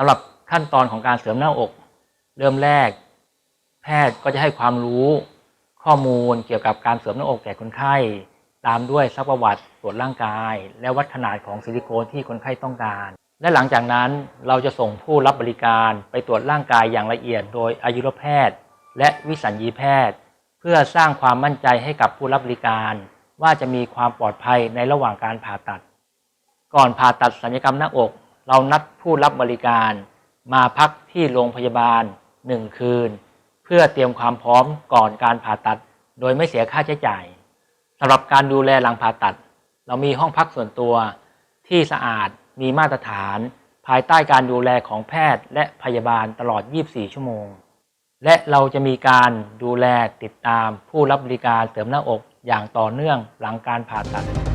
สำหรับขั้นตอนของการเสริมหน้าอก เริ่มแรก แพทย์ก็จะให้ความรู้ ข้อมูลเกี่ยวกับการเสริมหน้าอกแก่คนไข้ ตามด้วยซักประวัติตรวจร่างกาย และวัดขนาดของซิลิโคนที่คนไข้ต้องการ และหลังจากนั้นเราจะส่งผู้รับบริการไปตรวจร่างกายอย่างละเอียด โดยอายุรแพทย์ และวิสัญญีแพทย์ เพื่อสร้างความมั่นใจให้กับผู้รับบริการ ว่าจะมีความปลอดภัยในระหว่างการผ่าตัด ก่อนผ่าตัดศัลยกรรมหน้าอก เรานัดผู้รับบริการ มาพักที่โรงพยาบาล 1 คืน เพื่อเตรียมความพร้อมก่อนการผ่าตัด โดยไม่เสียค่าใช้จ่ายสำหรับการดูแลหลังผ่าตัด เรามีห้องพักส่วนตัว ที่สะอาดมีมาตรฐาน ภายใต้การดูแลของแพทย์และพยาบาลตลอด 24 ชั่วโมง และเราจะมีการดูแลติดตามผู้รับบริการเสริมหน้าอกอย่างต่อเนื่องหลังการผ่าตัด